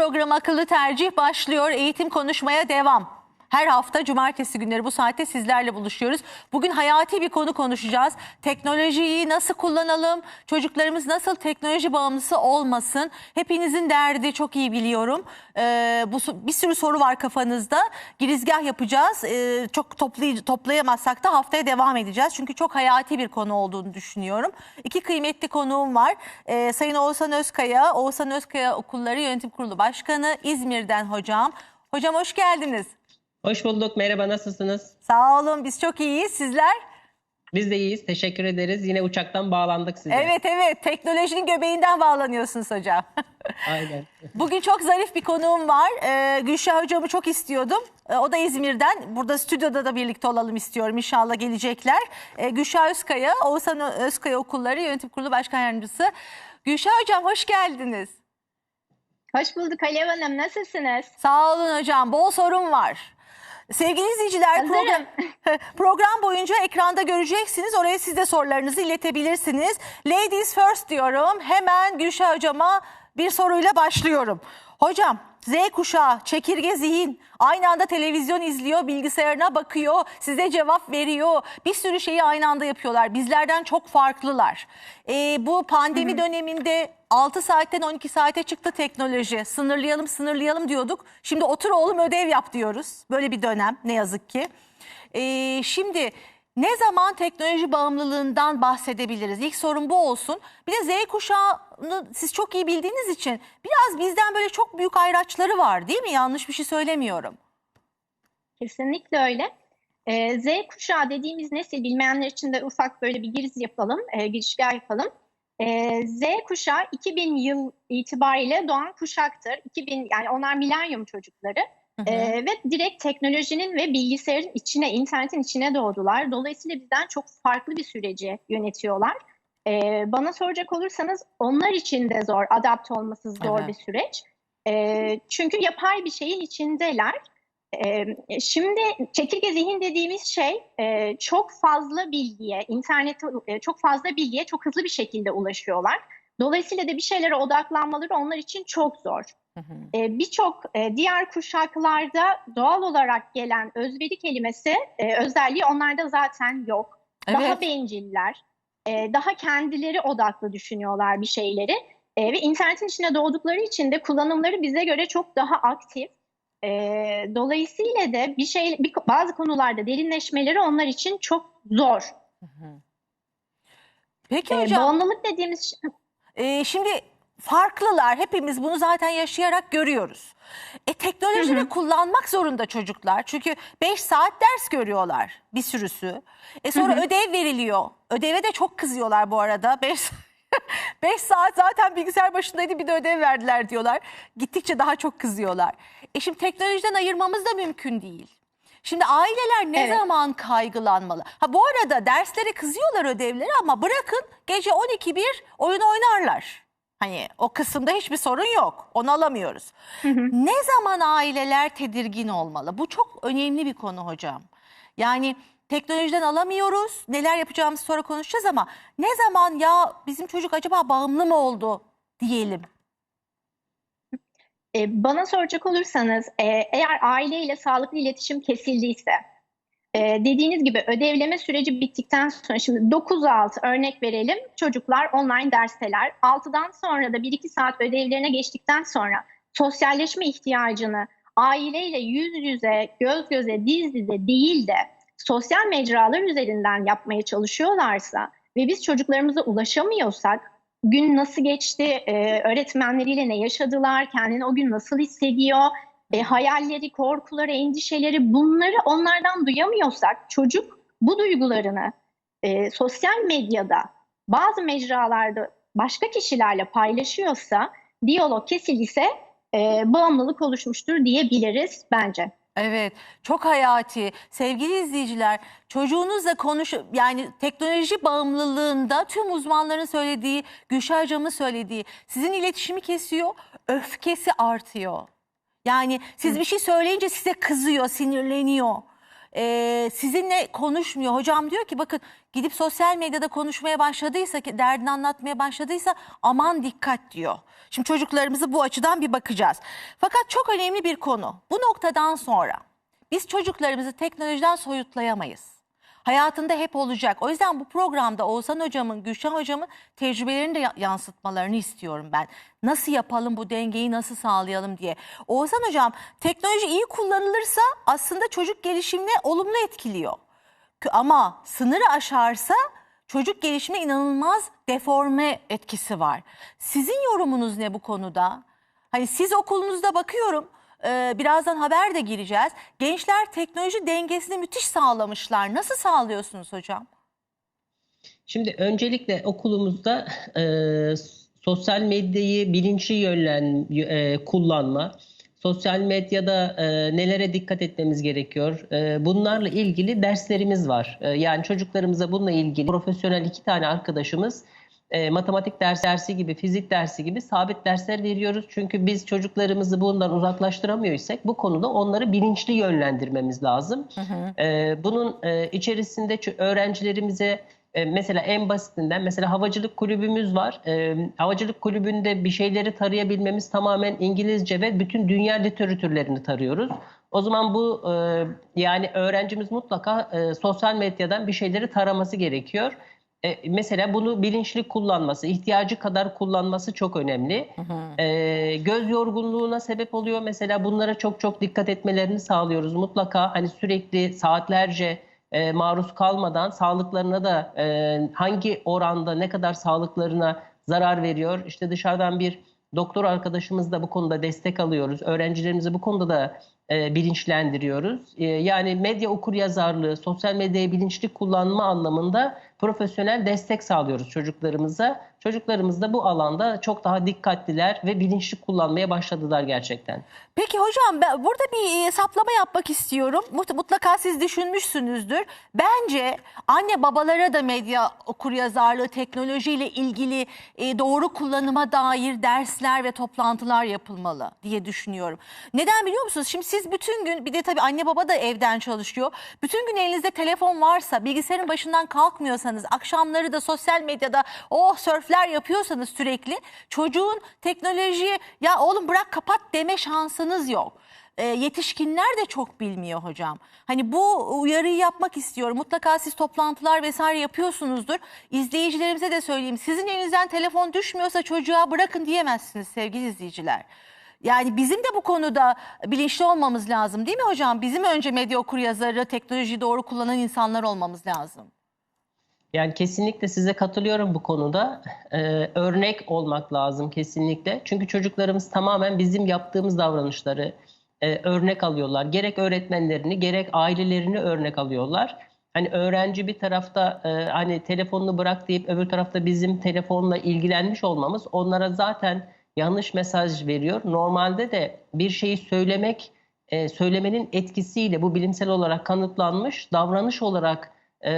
Programı Akıllı Tercih başlıyor. Eğitim konuşmaya devam. Her hafta cumartesi günleri bu saatte sizlerle buluşuyoruz. Bugün hayati bir konu konuşacağız. Teknolojiyi nasıl kullanalım? Çocuklarımız nasıl teknoloji bağımlısı olmasın? Hepinizin derdi çok iyi biliyorum. Ee, bu bir sürü soru var kafanızda. Girizgah yapacağız. Ee, çok toplay toplayamazsak da haftaya devam edeceğiz. Çünkü çok hayati bir konu olduğunu düşünüyorum. İki kıymetli konuğum var. Ee, Sayın Oğuzhan Özkaya, Oğuzhan Özkaya Okulları Yönetim Kurulu Başkanı, İzmir'den hocam. Hocam hoş geldiniz. Hoş bulduk. Merhaba, nasılsınız? Sağ olun biz çok iyiyiz. Sizler? Biz de iyiyiz. Teşekkür ederiz. Yine uçaktan bağlandık size. Evet evet teknolojinin göbeğinden bağlanıyorsunuz hocam. Aynen. Bugün çok zarif bir konuğum var. Ee, Gülşah hocamı çok istiyordum. Ee, o da İzmir'den. Burada stüdyoda da birlikte olalım istiyorum. İnşallah gelecekler. Ee, Gülşah Özkaya, Oğuzhan Özkaya Okulları Yönetim Kurulu Başkan Yardımcısı. Gülşah hocam hoş geldiniz. Hoş bulduk Alev Hanım. Nasılsınız? Sağ olun hocam. Bol sorun var. Sevgili izleyiciler program, program boyunca ekranda göreceksiniz. Oraya siz de sorularınızı iletebilirsiniz. Ladies first diyorum. Hemen Gülşah hocama bir soruyla başlıyorum. Hocam Z kuşağı, çekirge zihin aynı anda televizyon izliyor, bilgisayarına bakıyor, size cevap veriyor. Bir sürü şeyi aynı anda yapıyorlar. Bizlerden çok farklılar. Ee, bu pandemi döneminde 6 saatten 12 saate çıktı teknoloji. Sınırlayalım sınırlayalım diyorduk. Şimdi otur oğlum ödev yap diyoruz. Böyle bir dönem ne yazık ki. Ee, şimdi ne zaman teknoloji bağımlılığından bahsedebiliriz? İlk sorun bu olsun. Bir de Z kuşağını siz çok iyi bildiğiniz için biraz bizden böyle çok büyük ayraçları var değil mi? Yanlış bir şey söylemiyorum. Kesinlikle öyle. Ee, Z kuşağı dediğimiz nesil bilmeyenler için de ufak böyle bir giriz yapalım, e, girişgah yapalım. Ee, Z kuşağı 2000 yıl itibariyle doğan kuşaktır. 2000 yani onlar milenyum çocukları. Ee, ve direkt teknolojinin ve bilgisayarın içine, internetin içine doğdular. Dolayısıyla bizden çok farklı bir süreci yönetiyorlar. Ee, bana soracak olursanız onlar için de zor, adapte olması zor Evet. bir süreç. Ee, çünkü yapay bir şeyin içindeler. Ee, şimdi çekirge zihin dediğimiz şey e, çok fazla bilgiye, internete e, çok fazla bilgiye çok hızlı bir şekilde ulaşıyorlar. Dolayısıyla da bir şeylere odaklanmaları onlar için çok zor. E, Birçok e, diğer kuşaklarda doğal olarak gelen özveri kelimesi, e, özelliği onlarda zaten yok. Daha Evet. benciller, e, daha kendileri odaklı düşünüyorlar bir şeyleri. E, ve internetin içine doğdukları için de kullanımları bize göre çok daha aktif. E, dolayısıyla da bir şey, bir, bazı konularda derinleşmeleri onlar için çok zor. Peki E, hocam. bağımlılık dediğimiz şey- Ee, şimdi farklılar. Hepimiz bunu zaten yaşayarak görüyoruz. E teknolojini kullanmak zorunda çocuklar. Çünkü 5 saat ders görüyorlar bir sürüsü. E sonra ödev veriliyor. Ödeve de çok kızıyorlar bu arada. 5 5 saat zaten bilgisayar başındaydı bir de ödev verdiler diyorlar. Gittikçe daha çok kızıyorlar. E şimdi teknolojiden ayırmamız da mümkün değil. Şimdi aileler ne Evet. zaman kaygılanmalı? Ha bu arada derslere kızıyorlar ödevleri ama bırakın gece 12-1 oyun oynarlar. Hani o kısımda hiçbir sorun yok. Onu alamıyoruz. Ne zaman aileler tedirgin olmalı? Bu çok önemli bir konu hocam. Yani teknolojiden alamıyoruz. Neler yapacağımızı sonra konuşacağız ama ne zaman ya bizim çocuk acaba bağımlı mı oldu diyelim. E, bana soracak olursanız e, eğer aileyle sağlıklı iletişim kesildiyse e, dediğiniz gibi ödevleme süreci bittikten sonra şimdi 9-6 örnek verelim. Çocuklar online dersteler. 6'dan sonra da 1-2 saat ödevlerine geçtikten sonra sosyalleşme ihtiyacını aileyle yüz yüze göz göze diz dize değil de sosyal mecralar üzerinden yapmaya çalışıyorlarsa ve biz çocuklarımıza ulaşamıyorsak gün nasıl geçti, e, öğretmenleriyle ne yaşadılar, kendini o gün nasıl hissediyor, e, hayalleri, korkuları, endişeleri bunları onlardan duyamıyorsak çocuk bu duygularını e, sosyal medyada bazı mecralarda başka kişilerle paylaşıyorsa diyalog kesildiyse e, bağımlılık oluşmuştur diyebiliriz bence. Evet, çok hayati. Sevgili izleyiciler, çocuğunuzla konuş yani teknoloji bağımlılığında tüm uzmanların söylediği, Gülşah hocamın söylediği, sizin iletişimi kesiyor, öfkesi artıyor. Yani siz bir şey söyleyince size kızıyor, sinirleniyor. E, sizinle konuşmuyor. Hocam diyor ki bakın gidip sosyal medyada konuşmaya başladıysa, ki derdini anlatmaya başladıysa aman dikkat diyor. Şimdi çocuklarımızı bu açıdan bir bakacağız. Fakat çok önemli bir konu. Bu noktadan sonra biz çocuklarımızı teknolojiden soyutlayamayız. Hayatında hep olacak. O yüzden bu programda Oğuzhan hocamın, Gülşen hocamın tecrübelerini de ya- yansıtmalarını istiyorum ben. Nasıl yapalım bu dengeyi nasıl sağlayalım diye. Oğuzhan hocam teknoloji iyi kullanılırsa aslında çocuk gelişimine olumlu etkiliyor. Ama sınırı aşarsa çocuk gelişimine inanılmaz deforme etkisi var. Sizin yorumunuz ne bu konuda? Hani siz okulunuzda bakıyorum e, birazdan haber de gireceğiz. Gençler teknoloji dengesini müthiş sağlamışlar. Nasıl sağlıyorsunuz hocam? Şimdi öncelikle okulumuzda e, sosyal medyayı bilinçli yönlen e, kullanma, sosyal medyada e, nelere dikkat etmemiz gerekiyor. E, bunlarla ilgili derslerimiz var. E, yani çocuklarımıza bununla ilgili profesyonel iki tane arkadaşımız e, matematik ders dersi gibi, fizik dersi gibi sabit dersler veriyoruz. Çünkü biz çocuklarımızı bundan uzaklaştıramıyorsak bu konuda onları bilinçli yönlendirmemiz lazım. E, bunun e, içerisinde öğrencilerimize e, mesela en basitinden mesela havacılık kulübümüz var. E, havacılık kulübünde bir şeyleri tarayabilmemiz tamamen İngilizce ve bütün dünya literatürlerini tarıyoruz. O zaman bu e, yani öğrencimiz mutlaka e, sosyal medyadan bir şeyleri taraması gerekiyor. E, mesela bunu bilinçli kullanması, ihtiyacı kadar kullanması çok önemli. E, göz yorgunluğuna sebep oluyor. Mesela bunlara çok çok dikkat etmelerini sağlıyoruz. Mutlaka hani sürekli saatlerce e, maruz kalmadan sağlıklarına da e, hangi oranda ne kadar sağlıklarına zarar veriyor. İşte dışarıdan bir doktor arkadaşımız da bu konuda destek alıyoruz. Öğrencilerimizi bu konuda da e, bilinçlendiriyoruz. E, yani medya okur yazarlığı, sosyal medyayı bilinçli kullanma anlamında profesyonel destek sağlıyoruz çocuklarımıza. Çocuklarımız da bu alanda çok daha dikkatliler ve bilinçli kullanmaya başladılar gerçekten. Peki hocam ben burada bir e, saplama yapmak istiyorum. Mut- Mutlaka siz düşünmüşsünüzdür. Bence anne babalara da medya okuryazarlığı, teknolojiyle ilgili e, doğru kullanıma dair dersler ve toplantılar yapılmalı diye düşünüyorum. Neden biliyor musunuz? Şimdi siz bütün gün bir de tabii anne baba da evden çalışıyor. Bütün gün elinizde telefon varsa, bilgisayarın başından kalkmıyorsanız, akşamları da sosyal medyada oh sörfler yapıyorsanız sürekli çocuğun teknolojiye ya oğlum bırak kapat deme şansınız yok. E, yetişkinler de çok bilmiyor hocam. Hani bu uyarıyı yapmak istiyorum. Mutlaka siz toplantılar vesaire yapıyorsunuzdur. İzleyicilerimize de söyleyeyim. Sizin elinizden telefon düşmüyorsa çocuğa bırakın diyemezsiniz sevgili izleyiciler. Yani bizim de bu konuda bilinçli olmamız lazım değil mi hocam? Bizim önce medya okuryazarı, teknolojiyi doğru kullanan insanlar olmamız lazım. Yani kesinlikle size katılıyorum bu konuda. Ee, örnek olmak lazım kesinlikle. Çünkü çocuklarımız tamamen bizim yaptığımız davranışları e, örnek alıyorlar. Gerek öğretmenlerini gerek ailelerini örnek alıyorlar. Hani öğrenci bir tarafta e, hani telefonunu bırak deyip öbür tarafta bizim telefonla ilgilenmiş olmamız onlara zaten yanlış mesaj veriyor. Normalde de bir şeyi söylemek, e, söylemenin etkisiyle bu bilimsel olarak kanıtlanmış davranış olarak e,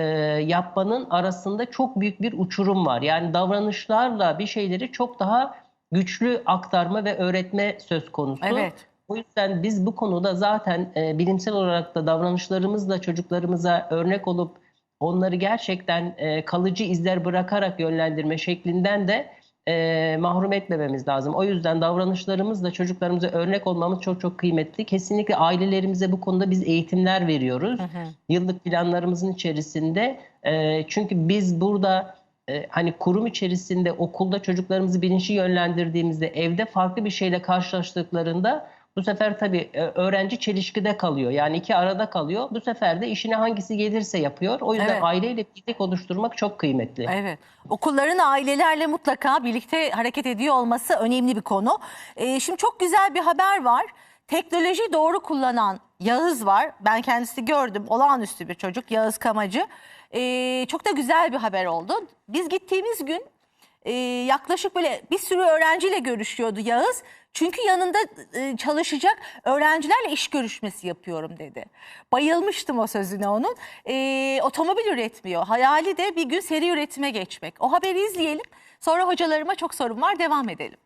yapmanın arasında çok büyük bir uçurum var. Yani davranışlarla bir şeyleri çok daha güçlü aktarma ve öğretme söz konusu. Evet. O yüzden biz bu konuda zaten e, bilimsel olarak da davranışlarımızla çocuklarımıza örnek olup onları gerçekten e, kalıcı izler bırakarak yönlendirme şeklinden de e, mahrum etmememiz lazım. O yüzden davranışlarımızla çocuklarımıza örnek olmamız çok çok kıymetli. Kesinlikle ailelerimize bu konuda biz eğitimler veriyoruz. Yıllık planlarımızın içerisinde. E, çünkü biz burada e, hani kurum içerisinde okulda çocuklarımızı bilinçli yönlendirdiğimizde evde farklı bir şeyle karşılaştıklarında bu sefer tabii e, öğrenci çelişkide kalıyor. Yani iki arada kalıyor. Bu sefer de işine hangisi gelirse yapıyor. O yüzden Evet. aileyle birlik oluşturmak çok kıymetli. Evet. Okulların ailelerle mutlaka birlikte hareket ediyor olması önemli bir konu. Ee, şimdi çok güzel bir haber var. Teknolojiyi doğru kullanan Yağız var. Ben kendisi gördüm. Olağanüstü bir çocuk Yağız Kamacı. Ee, çok da güzel bir haber oldu. Biz gittiğimiz gün e, yaklaşık böyle bir sürü öğrenciyle görüşüyordu Yağız. Çünkü yanında e, çalışacak öğrencilerle iş görüşmesi yapıyorum dedi. Bayılmıştım o sözüne onun. E, otomobil üretmiyor. Hayali de bir gün seri üretime geçmek. O haberi izleyelim. Sonra hocalarıma çok sorum var. Devam edelim.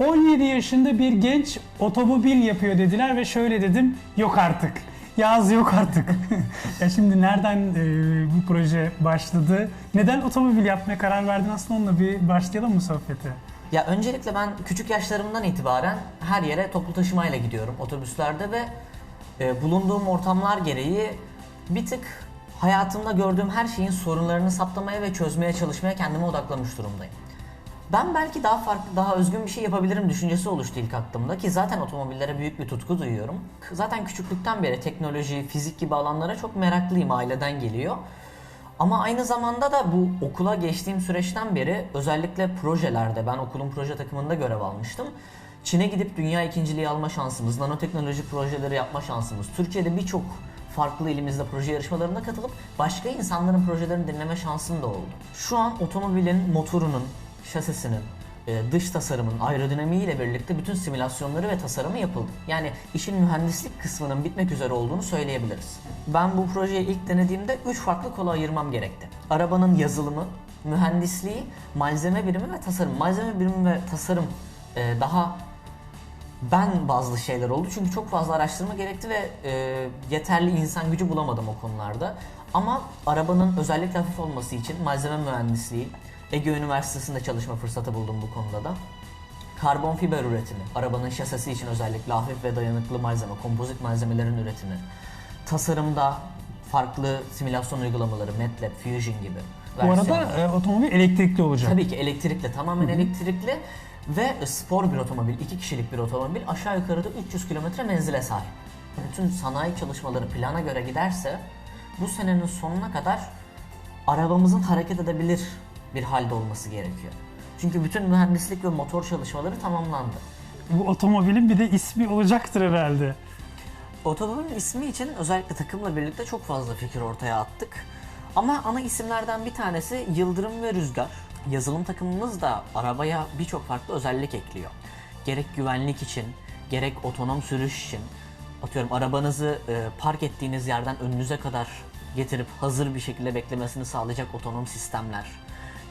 17 yaşında bir genç otomobil yapıyor dediler ve şöyle dedim yok artık. Yaz yok artık. ya şimdi nereden e, bu proje başladı? Neden otomobil yapmaya karar verdin? Aslında onunla bir başlayalım mı sohbete? Ya öncelikle ben küçük yaşlarımdan itibaren her yere toplu taşımayla gidiyorum otobüslerde ve e, bulunduğum ortamlar gereği bir tık hayatımda gördüğüm her şeyin sorunlarını saptamaya ve çözmeye çalışmaya kendime odaklamış durumdayım. Ben belki daha farklı, daha özgün bir şey yapabilirim düşüncesi oluştu ilk aklımda ki zaten otomobillere büyük bir tutku duyuyorum. Zaten küçüklükten beri teknoloji, fizik gibi alanlara çok meraklıyım, aileden geliyor. Ama aynı zamanda da bu okula geçtiğim süreçten beri özellikle projelerde, ben okulun proje takımında görev almıştım. Çin'e gidip dünya ikinciliği alma şansımız, nanoteknoloji projeleri yapma şansımız, Türkiye'de birçok farklı ilimizde proje yarışmalarına katılıp başka insanların projelerini dinleme şansım da oldu. Şu an otomobilin motorunun, şasisinin, e, dış tasarımın, aerodinamiği ile birlikte bütün simülasyonları ve tasarımı yapıldı. Yani işin mühendislik kısmının bitmek üzere olduğunu söyleyebiliriz. Ben bu projeyi ilk denediğimde 3 farklı kola ayırmam gerekti. Arabanın yazılımı, mühendisliği, malzeme birimi ve tasarım. Malzeme birimi ve tasarım e, daha ben bazı şeyler oldu çünkü çok fazla araştırma gerekti ve e, yeterli insan gücü bulamadım o konularda. Ama arabanın özellikle hafif olması için malzeme mühendisliği, Ege Üniversitesi'nde çalışma fırsatı buldum bu konuda da. Karbon fiber üretimi, arabanın şasisi için özellikle hafif ve dayanıklı malzeme, kompozit malzemelerin üretimi. Tasarımda farklı simülasyon uygulamaları, MATLAB, Fusion gibi. Bu arada e, otomobil elektrikli olacak. Tabii ki elektrikli, tamamen elektrikli ve spor bir otomobil, iki kişilik bir otomobil aşağı yukarı da 300 kilometre menzile sahip. Bütün sanayi çalışmaları plana göre giderse bu senenin sonuna kadar arabamızın hareket edebilir bir halde olması gerekiyor. Çünkü bütün mühendislik ve motor çalışmaları tamamlandı. Bu otomobilin bir de ismi olacaktır herhalde. Otomobilin ismi için özellikle takımla birlikte çok fazla fikir ortaya attık. Ama ana isimlerden bir tanesi Yıldırım ve Rüzgar. Yazılım takımımız da arabaya birçok farklı özellik ekliyor. Gerek güvenlik için, gerek otonom sürüş için. Atıyorum arabanızı e, park ettiğiniz yerden önünüze kadar getirip hazır bir şekilde beklemesini sağlayacak otonom sistemler.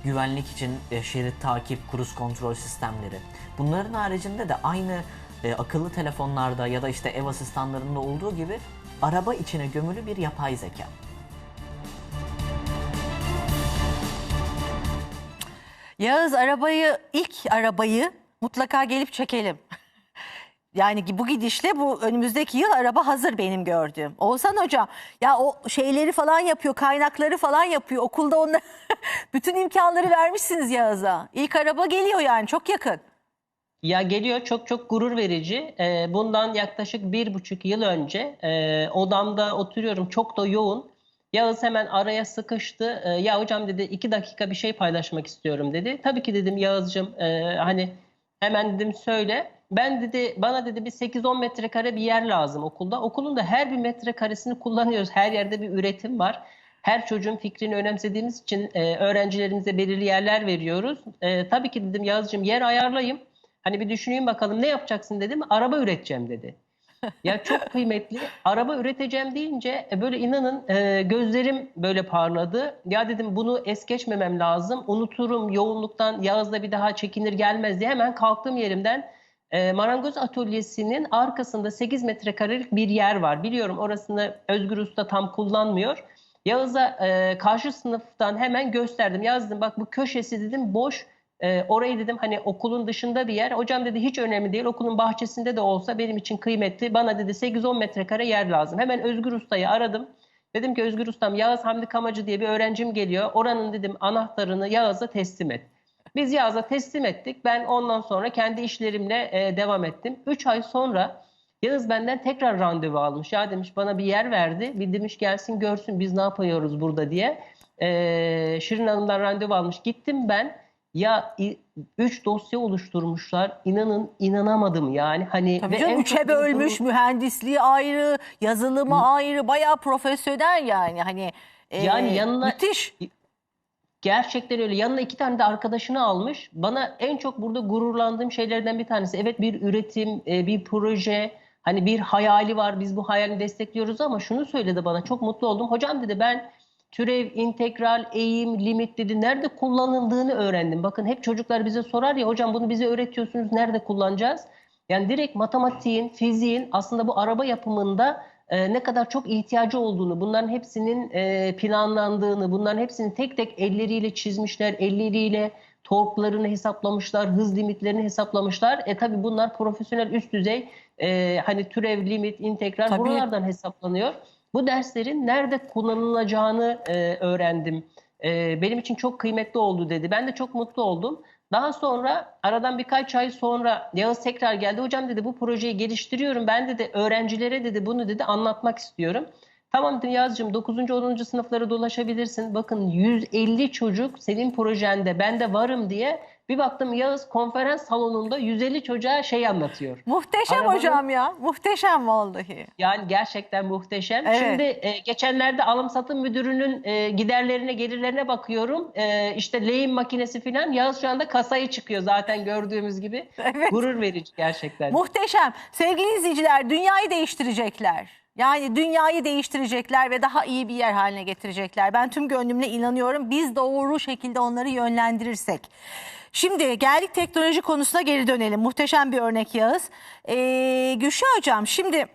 Güvenlik için e, şerit takip, cruise kontrol sistemleri. Bunların haricinde de aynı e, akıllı telefonlarda ya da işte ev asistanlarında olduğu gibi araba içine gömülü bir yapay zeka. Yağız arabayı ilk arabayı mutlaka gelip çekelim. Yani bu gidişle bu önümüzdeki yıl araba hazır benim gördüğüm. Oğuzhan hocam ya o şeyleri falan yapıyor, kaynakları falan yapıyor. Okulda ona bütün imkanları vermişsiniz Yağız'a. İlk araba geliyor yani çok yakın. Ya geliyor çok çok gurur verici. Ee, bundan yaklaşık bir buçuk yıl önce e, odamda oturuyorum çok da yoğun. Yağız hemen araya sıkıştı. Ee, ya hocam dedi iki dakika bir şey paylaşmak istiyorum dedi. Tabii ki dedim Yağız'cığım e, hani hemen dedim söyle. Ben dedi bana dedi bir 8-10 metrekare bir yer lazım okulda. Okulun da her bir metrekaresini kullanıyoruz. Her yerde bir üretim var. Her çocuğun fikrini önemsediğimiz için e, öğrencilerimize belirli yerler veriyoruz. E, tabii ki dedim Yağız'cığım yer ayarlayayım. Hani bir düşüneyim bakalım ne yapacaksın dedim. Araba üreteceğim dedi. Ya çok kıymetli. Araba üreteceğim deyince e, böyle inanın e, gözlerim böyle parladı. Ya dedim bunu es geçmemem lazım. Unuturum yoğunluktan Yağız'da bir daha çekinir gelmez diye hemen kalktığım yerimden e, marangoz atölyesinin arkasında 8 metrekarelik bir yer var. Biliyorum orasını Özgür Usta tam kullanmıyor. Yağız'a e, karşı sınıftan hemen gösterdim. Yazdım bak bu köşesi dedim boş. E, orayı dedim hani okulun dışında bir yer. Hocam dedi hiç önemli değil. Okulun bahçesinde de olsa benim için kıymetli. Bana dedi 8-10 metrekare yer lazım. Hemen Özgür Usta'yı aradım. Dedim ki Özgür Ustam Yağız Hamdi Kamacı diye bir öğrencim geliyor. Oranın dedim anahtarını Yağız'a teslim et. Biz Yağız'a teslim ettik. Ben ondan sonra kendi işlerimle e, devam ettim. 3 ay sonra Yağız benden tekrar randevu almış. Ya demiş bana bir yer verdi. Bir demiş gelsin görsün biz ne yapıyoruz burada diye. E, Şirin Hanım'dan randevu almış. Gittim ben. Ya 3 dosya oluşturmuşlar. İnanın inanamadım yani. Hani Tabii ve canım üçe bölmüş üzüldüğüm- mühendisliği ayrı, yazılımı ayrı, bayağı profesyonel yani. Hani e, Yani yanına- müthiş. Gerçekten öyle. Yanına iki tane de arkadaşını almış. Bana en çok burada gururlandığım şeylerden bir tanesi. Evet bir üretim, e, bir proje, hani bir hayali var. Biz bu hayalini destekliyoruz ama şunu söyledi bana. Çok mutlu oldum. Hocam dedi ben türev, integral, eğim, limit dedi. Nerede kullanıldığını öğrendim. Bakın hep çocuklar bize sorar ya hocam bunu bize öğretiyorsunuz nerede kullanacağız? Yani direkt matematiğin, fiziğin aslında bu araba yapımında e, ne kadar çok ihtiyacı olduğunu, bunların hepsinin e, planlandığını, bunların hepsini tek tek elleriyle çizmişler, elleriyle torklarını hesaplamışlar, hız limitlerini hesaplamışlar. E tabi bunlar profesyonel üst düzey e, hani türev, limit, integral Tabii. buralardan hesaplanıyor. Bu derslerin nerede kullanılacağını e, öğrendim. E, benim için çok kıymetli oldu dedi. Ben de çok mutlu oldum. Daha sonra aradan birkaç ay sonra Yağız tekrar geldi. Hocam dedi bu projeyi geliştiriyorum. Ben dedi öğrencilere dedi bunu dedi anlatmak istiyorum. Tamam dedim Yağız'cığım 9. 10. sınıflara dolaşabilirsin. Bakın 150 çocuk senin projende ben de varım diye bir baktım Yağız konferans salonunda 150 çocuğa şey anlatıyor. Muhteşem Arabanın- hocam ya. Muhteşem vallahi. Yani gerçekten muhteşem. Evet. Şimdi e, geçenlerde alım satım müdürünün e, giderlerine gelirlerine bakıyorum. E, işte lehim makinesi falan Yağız şu anda kasayı çıkıyor zaten gördüğümüz gibi. Evet. Gurur verici gerçekten. Muhteşem. Sevgili izleyiciler dünyayı değiştirecekler. Yani dünyayı değiştirecekler ve daha iyi bir yer haline getirecekler. Ben tüm gönlümle inanıyorum. Biz doğru şekilde onları yönlendirirsek. Şimdi geldik teknoloji konusuna geri dönelim. Muhteşem bir örnek Yağız. Ee, Gülşah Hocam şimdi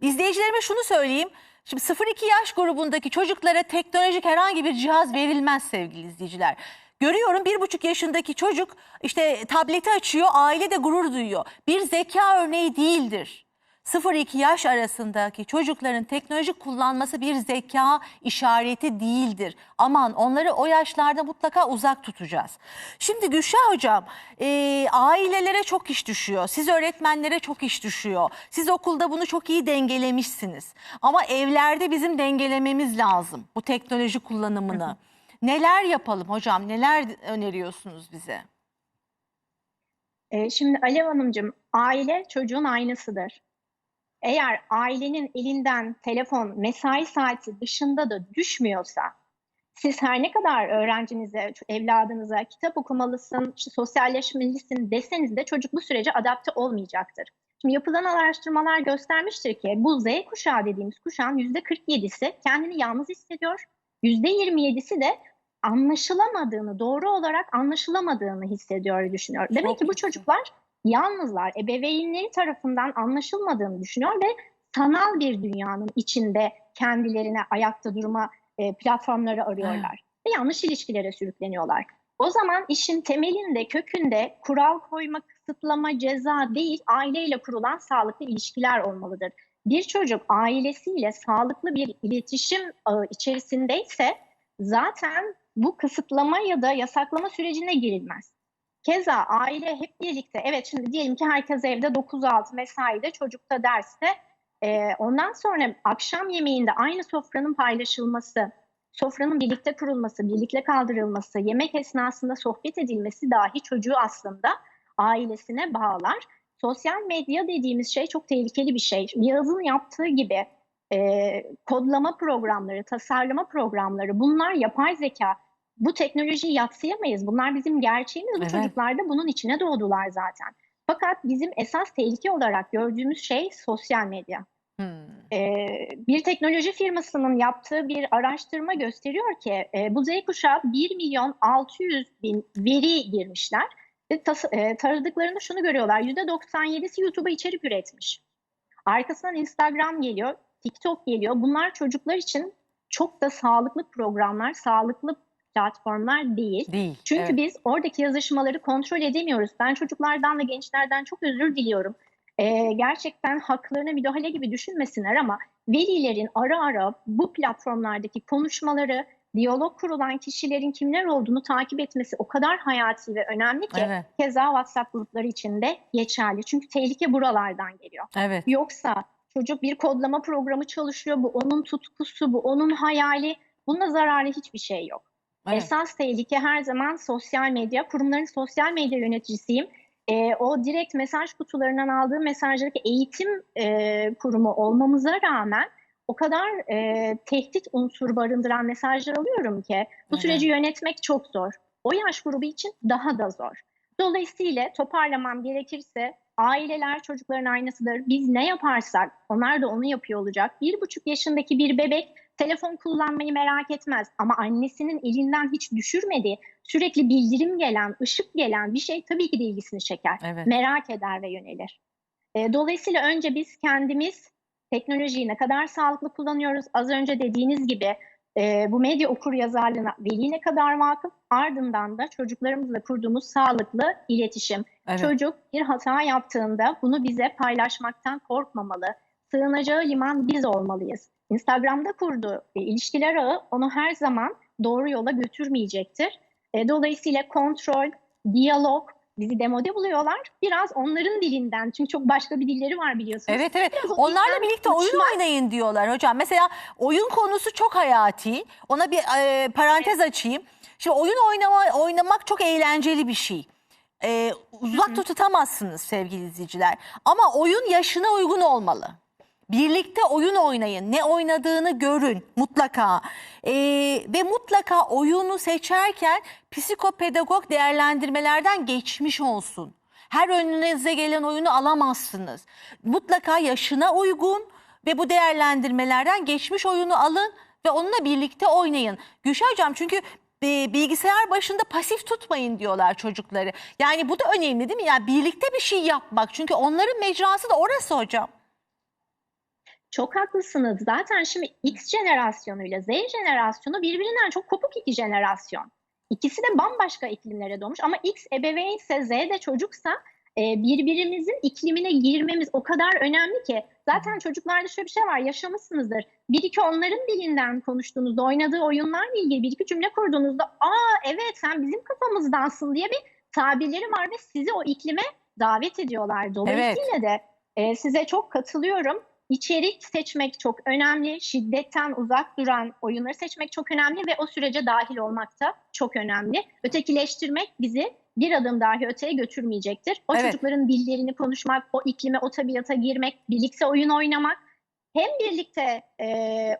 izleyicilerime şunu söyleyeyim. Şimdi 0-2 yaş grubundaki çocuklara teknolojik herhangi bir cihaz verilmez sevgili izleyiciler. Görüyorum bir buçuk yaşındaki çocuk işte tableti açıyor, aile de gurur duyuyor. Bir zeka örneği değildir. 0-2 yaş arasındaki çocukların teknoloji kullanması bir zeka işareti değildir. Aman onları o yaşlarda mutlaka uzak tutacağız. Şimdi Gülşah Hocam e, ailelere çok iş düşüyor. Siz öğretmenlere çok iş düşüyor. Siz okulda bunu çok iyi dengelemişsiniz. Ama evlerde bizim dengelememiz lazım bu teknoloji kullanımını. Neler yapalım hocam? Neler öneriyorsunuz bize? Ee, şimdi Alev Hanımcığım, aile çocuğun aynasıdır. Eğer ailenin elinden telefon mesai saati dışında da düşmüyorsa, siz her ne kadar öğrencinize, evladınıza kitap okumalısın, işte sosyalleşmelisin deseniz de çocuk bu sürece adapte olmayacaktır. Şimdi yapılan araştırmalar göstermiştir ki bu Z kuşağı dediğimiz kuşağın %47'si kendini yalnız hissediyor, %27'si de anlaşılamadığını, doğru olarak anlaşılamadığını hissediyor ve düşünüyor. Demek ki bu çocuklar yalnızlar, ebeveynleri tarafından anlaşılmadığını düşünüyor ve sanal bir dünyanın içinde kendilerine ayakta durma e, platformları arıyorlar. Ve yanlış ilişkilere sürükleniyorlar. O zaman işin temelinde, kökünde kural koyma, kısıtlama, ceza değil, aileyle kurulan sağlıklı ilişkiler olmalıdır. Bir çocuk ailesiyle sağlıklı bir iletişim ağı içerisindeyse zaten bu kısıtlama ya da yasaklama sürecine girilmez. Keza aile hep birlikte, evet şimdi diyelim ki herkes evde 9-6 mesaide, çocukta derste. Ee, ondan sonra akşam yemeğinde aynı sofranın paylaşılması, sofranın birlikte kurulması, birlikte kaldırılması, yemek esnasında sohbet edilmesi dahi çocuğu aslında ailesine bağlar. Sosyal medya dediğimiz şey çok tehlikeli bir şey. Yağız'ın yaptığı gibi e, kodlama programları, tasarlama programları bunlar yapay zeka. Bu teknolojiyi yatsıyamayız. Bunlar bizim gerçeğimiz. Bu Evet. çocuklar da bunun içine doğdular zaten. Fakat bizim esas tehlike olarak gördüğümüz şey sosyal medya. Hmm. Ee, bir teknoloji firmasının yaptığı bir araştırma gösteriyor ki e, bu Z kuşağı 1 milyon 600 bin veri girmişler. Ve tas- e, taradıklarında şunu görüyorlar. %97'si YouTube'a içerik üretmiş. Arkasından Instagram geliyor, TikTok geliyor. Bunlar çocuklar için çok da sağlıklı programlar, sağlıklı platformlar değil. Değil. Çünkü evet. biz oradaki yazışmaları kontrol edemiyoruz. Ben çocuklardan ve gençlerden çok özür diliyorum. Ee, gerçekten haklarına müdahale gibi düşünmesinler ama velilerin ara ara bu platformlardaki konuşmaları, diyalog kurulan kişilerin kimler olduğunu takip etmesi o kadar hayati ve önemli ki Evet. keza WhatsApp grupları için de geçerli. Çünkü tehlike buralardan geliyor. Evet. Yoksa çocuk bir kodlama programı çalışıyor, bu onun tutkusu, bu onun hayali. Bunda zararlı hiçbir şey yok. Evet. Esas tehlike her zaman sosyal medya. Kurumların sosyal medya yöneticisiyim. Ee, o direkt mesaj kutularından aldığım mesajlardaki eğitim e, kurumu olmamıza rağmen o kadar e, tehdit unsuru barındıran mesajlar alıyorum ki bu Evet. süreci yönetmek çok zor. O yaş grubu için daha da zor. Dolayısıyla toparlamam gerekirse aileler çocukların aynasıdır. Biz ne yaparsak onlar da onu yapıyor olacak. Bir buçuk yaşındaki bir bebek telefon kullanmayı merak etmez ama annesinin elinden hiç düşürmediği, sürekli bildirim gelen, ışık gelen bir şey tabii ki de ilgisini çeker. Evet. Merak eder ve yönelir. E, dolayısıyla önce biz kendimiz teknolojiyi ne kadar sağlıklı kullanıyoruz? Az önce dediğiniz gibi e, bu medya okur yazarlığına veli ne kadar vakıf? Ardından da çocuklarımızla kurduğumuz sağlıklı iletişim. Evet. Çocuk bir hata yaptığında bunu bize paylaşmaktan korkmamalı. Sığınacağı liman biz olmalıyız. Instagram'da kurduğu e, ilişkiler ağı onu her zaman doğru yola götürmeyecektir. E, dolayısıyla kontrol, diyalog bizi demode buluyorlar. Biraz onların dilinden çünkü çok başka bir dilleri var biliyorsunuz. Evet evet. Biraz Onlarla birlikte oyun uçmak- oynayın diyorlar hocam. Mesela oyun konusu çok hayati. Ona bir e, parantez açayım. Şimdi oyun oynama, oynamak çok eğlenceli bir şey. E, uzakta tutamazsınız sevgili izleyiciler. Ama oyun yaşına uygun olmalı. Birlikte oyun oynayın. Ne oynadığını görün mutlaka. Ee, ve mutlaka oyunu seçerken psikopedagog değerlendirmelerden geçmiş olsun. Her önünüze gelen oyunu alamazsınız. Mutlaka yaşına uygun ve bu değerlendirmelerden geçmiş oyunu alın ve onunla birlikte oynayın. Gülşah Hocam çünkü e, bilgisayar başında pasif tutmayın diyorlar çocukları. Yani bu da önemli değil mi? Yani birlikte bir şey yapmak. Çünkü onların mecrası da orası hocam. Çok haklısınız. Zaten şimdi X jenerasyonuyla Z jenerasyonu birbirinden çok kopuk iki jenerasyon. İkisi de bambaşka iklimlere doğmuş ama X ebeveynse Z de çocuksa e, birbirimizin iklimine girmemiz o kadar önemli ki. Zaten çocuklarda şöyle bir şey var yaşamışsınızdır. Bir iki onların dilinden konuştuğunuzda, oynadığı oyunlarla ilgili bir iki cümle kurduğunuzda aa evet sen bizim kafamızdansın diye bir tabirleri var ve sizi o iklime davet ediyorlar. Dolayısıyla da e, size çok katılıyorum. İçerik seçmek çok önemli. Şiddetten uzak duran oyunları seçmek çok önemli ve o sürece dahil olmak da çok önemli. Ötekileştirmek bizi bir adım dahi öteye götürmeyecektir. O Evet. çocukların dillerini konuşmak, o iklime, o tabiata girmek, birlikte oyun oynamak, hem birlikte e,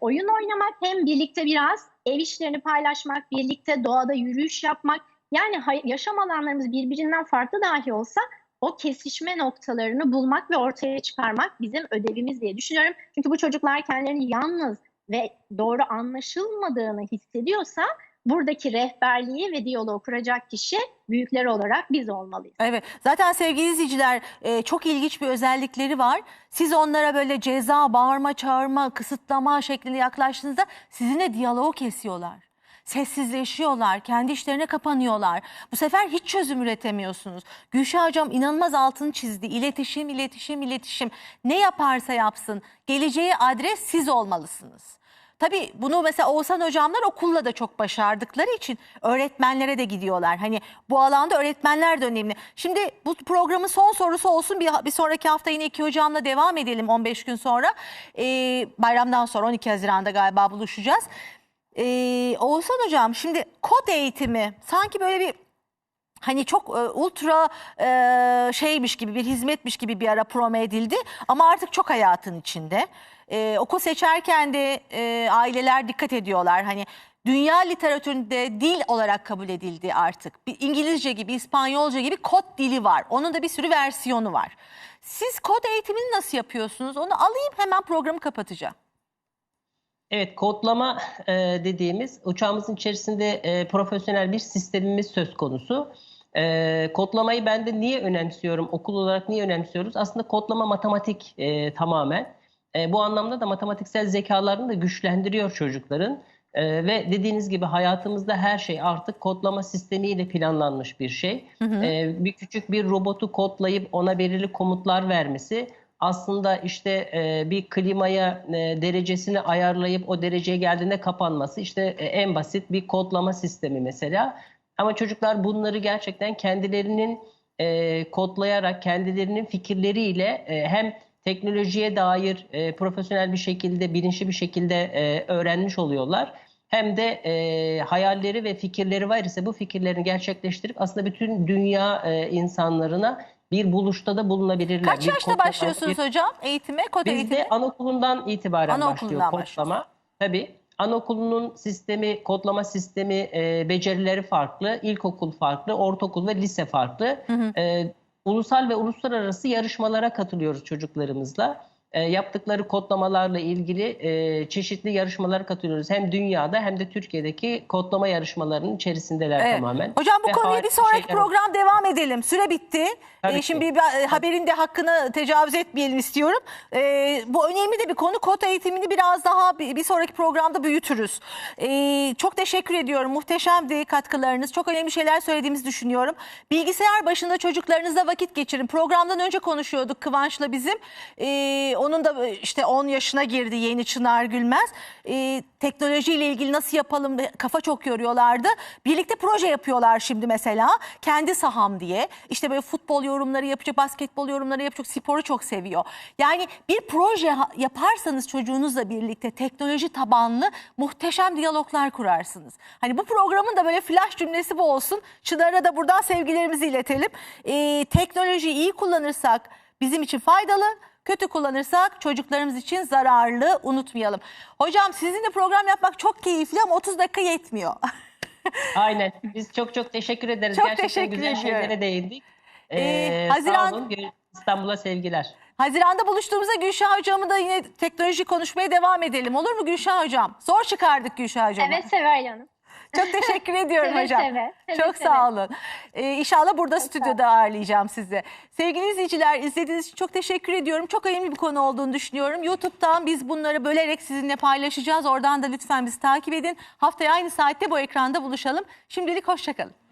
oyun oynamak hem birlikte biraz ev işlerini paylaşmak, birlikte doğada yürüyüş yapmak. Yani yaşam alanlarımız birbirinden farklı dahi olsa o kesişme noktalarını bulmak ve ortaya çıkarmak bizim ödevimiz diye düşünüyorum. Çünkü bu çocuklar kendilerini yalnız ve doğru anlaşılmadığını hissediyorsa buradaki rehberliği ve diyaloğu kuracak kişi büyükler olarak biz olmalıyız. Evet. Zaten sevgili izleyiciler e, çok ilginç bir özellikleri var. Siz onlara böyle ceza, bağırma, çağırma, kısıtlama şeklinde yaklaştığınızda sizinle diyaloğu kesiyorlar. Sessizleşiyorlar, kendi işlerine kapanıyorlar. Bu sefer hiç çözüm üretemiyorsunuz. Gülşah Hocam inanılmaz altını çizdi. İletişim, iletişim, iletişim. Ne yaparsa yapsın geleceği adres siz olmalısınız. Tabii bunu mesela Oğuzhan hocamlar okulla da çok başardıkları için öğretmenlere de gidiyorlar. Hani bu alanda öğretmenler de önemli. Şimdi bu programın son sorusu olsun. Bir, bir sonraki hafta yine iki hocamla devam edelim 15 gün sonra. Ee, bayramdan sonra 12 Haziran'da galiba buluşacağız. Ee, Oğuzhan hocam şimdi kod eğitimi sanki böyle bir hani çok e, ultra e, şeymiş gibi bir hizmetmiş gibi bir ara promo edildi ama artık çok hayatın içinde. E, okul seçerken de e, aileler dikkat ediyorlar. Hani dünya literatüründe dil olarak kabul edildi artık. Bir İngilizce gibi, İspanyolca gibi kod dili var. Onun da bir sürü versiyonu var. Siz kod eğitimini nasıl yapıyorsunuz? Onu alayım hemen programı kapatacağım. Evet, kodlama e, dediğimiz uçağımızın içerisinde e, profesyonel bir sistemimiz söz konusu. E, kodlamayı ben de niye önemsiyorum, okul olarak niye önemsiyoruz? Aslında kodlama matematik e, tamamen. E, bu anlamda da matematiksel zekalarını da güçlendiriyor çocukların. E, ve dediğiniz gibi hayatımızda her şey artık kodlama sistemiyle planlanmış bir şey. E, bir küçük bir robotu kodlayıp ona belirli komutlar vermesi aslında işte e, bir klimaya e, derecesini ayarlayıp o dereceye geldiğinde kapanması işte e, en basit bir kodlama sistemi mesela. Ama çocuklar bunları gerçekten kendilerinin kodlayarak kendilerinin fikirleriyle hem teknolojiye dair profesyonel bir şekilde bilinçli bir şekilde öğrenmiş oluyorlar. Hem de e, hayalleri ve fikirleri var ise bu fikirlerini gerçekleştirip aslında bütün dünya e, insanlarına bir buluşta da bulunabilirler. Kaç Bir yaşta kodlama, başlıyorsunuz bir- hocam eğitime, kod eğitimi? Bizde anaokulundan itibaren Anaokulundan başlıyor kodlama. Tabii. Anaokulunun sistemi, kodlama sistemi, e, becerileri farklı. İlkokul farklı, ortaokul ve lise farklı. E, ulusal ve uluslararası yarışmalara katılıyoruz çocuklarımızla. E, yaptıkları kodlamalarla ilgili e, çeşitli yarışmalara katılıyoruz. Hem dünyada hem de Türkiye'deki kodlama yarışmalarının içerisindeler Evet. tamamen. Hocam bu Ve konuya bir harika sonraki şeyler program devam edelim. Süre bitti. Tabii Ee, ki. şimdi bir e, haberin de hakkını tecavüz etmeyelim istiyorum. Ee, bu önemli de bir konu. Kod eğitimini biraz daha bir, bir sonraki programda büyütürüz. Ee, çok teşekkür ediyorum. Muhteşemdi katkılarınız. Çok önemli şeyler söylediğimizi düşünüyorum. Bilgisayar başında çocuklarınızla vakit geçirin. Programdan önce konuşuyorduk Kıvanç'la bizim. Ee, onun da işte 10 yaşına girdi yeni Çınar Gülmez. Ee, teknolojiyle ilgili nasıl yapalım kafa çok yoruyorlardı. Birlikte proje yapıyorlar şimdi mesela. Kendi saham diye. İşte böyle futbol yorumları yapacak, basketbol yorumları yapacak, sporu çok seviyor. Yani bir proje yaparsanız çocuğunuzla birlikte teknoloji tabanlı muhteşem diyaloglar kurarsınız. Hani bu programın da böyle flash cümlesi bu olsun. Çınar'a da buradan sevgilerimizi iletelim. Ee, teknolojiyi iyi kullanırsak bizim için faydalı, kötü kullanırsak çocuklarımız için zararlı unutmayalım. Hocam sizinle program yapmak çok keyifli ama 30 dakika yetmiyor. Aynen. Biz çok çok teşekkür ederiz. Çok Gerçekten teşekkür güzel ediyorum. şeylere değindik. Ee, Ee, Haziran- Sağ olun. İstanbul'a sevgiler. Haziran'da buluştuğumuzda Gülşah Hocam'ı da yine teknoloji konuşmaya devam edelim. Olur mu Gülşah Hocam? Zor çıkardık Gülşah Hocam'ı. Evet Seval Hanım. Çok teşekkür ediyorum Seve hocam. seve, seve Çok seve. sağ olun. Ee, inşallah burada sağ stüdyoda ağırlayacağım sizi. Sevgili izleyiciler izlediğiniz için çok teşekkür ediyorum. Çok önemli bir konu olduğunu düşünüyorum. YouTube'dan biz bunları bölerek sizinle paylaşacağız. Oradan da lütfen bizi takip edin. Haftaya aynı saatte bu ekranda buluşalım. Şimdilik hoşçakalın.